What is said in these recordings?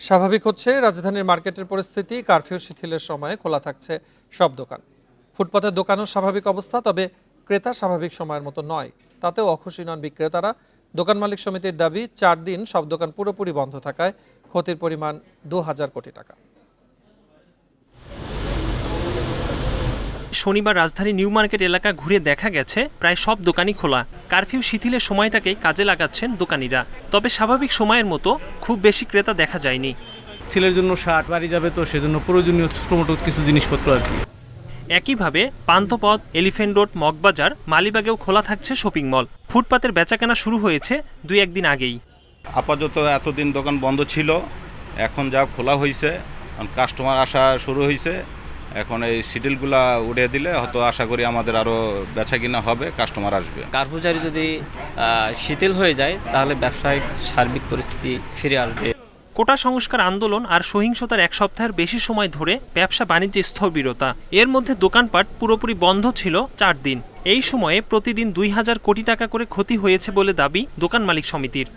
স্বাভাবিক হচ্ছে, রাজধানীর মার্কেটের পরিস্থিতি, কারফিউ শিথিলের সময়ে খোলা থাকছে সব দোকান। ফুটপাতের দোকানও স্বাভাবিক অবস্থা, তবে ক্রেতা স্বাভাবিক সময়ের মতো নয়। তাতেও অখুশি নন বিক্রেতারা। দোকান মালিক সমিতির দাবি, চার দিন সব দোকান পুরোপুরি বন্ধ থাকায় ক্ষতির পরিমাণ দু হাজার কোটি টাকা। শনিবার রাজধানী নিউ মার্কেট এলাকা ঘুরে দেখা গেছে প্রায় সব দোকানই খোলা। কারফিউ শিথিলের সময়টাকেই কাজে লাগাচ্ছেন দোকানিরা। তবে স্বাভাবিক সময়ের মতো খুব বেশি ক্রেতা দেখা যায়নি। ছেলের জন্য শার্ট বাড়ি যাবে তো সেজন্য প্রয়োজনীয় ছোটো মোটো কিছু জিনিসপত্র আর কি। একইভাবে পান্থপথ এলিফেন্ট রোড মগবাজার মালিবাগেও খোলা থাকছে শপিং মল। ফুটপাতের বেচাকেনা শুরু হয়েছে দুই একদিন আগেই। আপাতত এতদিন দোকান বন্ধ ছিল এখন যা খোলা হয়েছে কাস্টমার আসা শুরু হয়েছে এখন এই সিডিলগুলা উড়িয়ে দিলে হয়তো আশা করি আমাদের আরও বেচা কিনা হবে কাস্টমার আসবে। কার্পুজারি যদি শিথিল হয়ে যায় তাহলে ব্যবসায়িক সার্বিক পরিস্থিতি ফিরে আসবে। কোটা সংস্কার আন্দোলন আর সহিংসতার এক সপ্তাহের বেশি সময় ধরে ব্যবসা বাণিজ্যে স্থবিরতা। এর মধ্যে দোকানপাট পুরোপুরি বন্ধ ছিল চার দিন। এই সময়ে প্রতিদিন দুই হাজার কোটি টাকা করে ক্ষতি হয়েছে বলে দাবি দোকান মালিক সমিতির।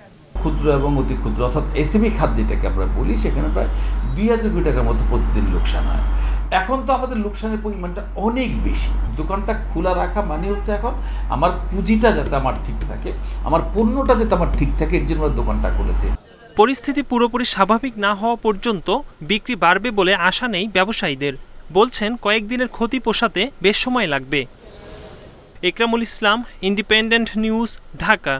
ক্ষুদ্র এবং অতি ক্ষুদ্র, অর্থাৎ এসএমই খাত যেটাকে আমরা বলি, সেখানে প্রায় দুই হাজার কোটি টাকার মতো প্রতিদিন লোকসান হয়। এখন তো আমাদের লোকসানের পরিমাণটা অনেক বেশি। দোকানটা খোলা রাখা মানে হচ্ছে এখন আমার পুঁজিটা যাতে আমার ঠিক থাকে, আমার পণ্যটা যাতে আমার ঠিক থাকে, এর জন্য দোকানটা খুলেছে। পরিস্থিতি পুরোপুরি স্বাভাবিক না হওয়া পর্যন্ত বিক্রি বাড়বে বলে আশা নেই ব্যবসায়ীদের। বলছেন, কয়েকদিনের ক্ষতি পোষাতে বেশ সময় লাগবে। Ekramul Islam independent news Dhaka.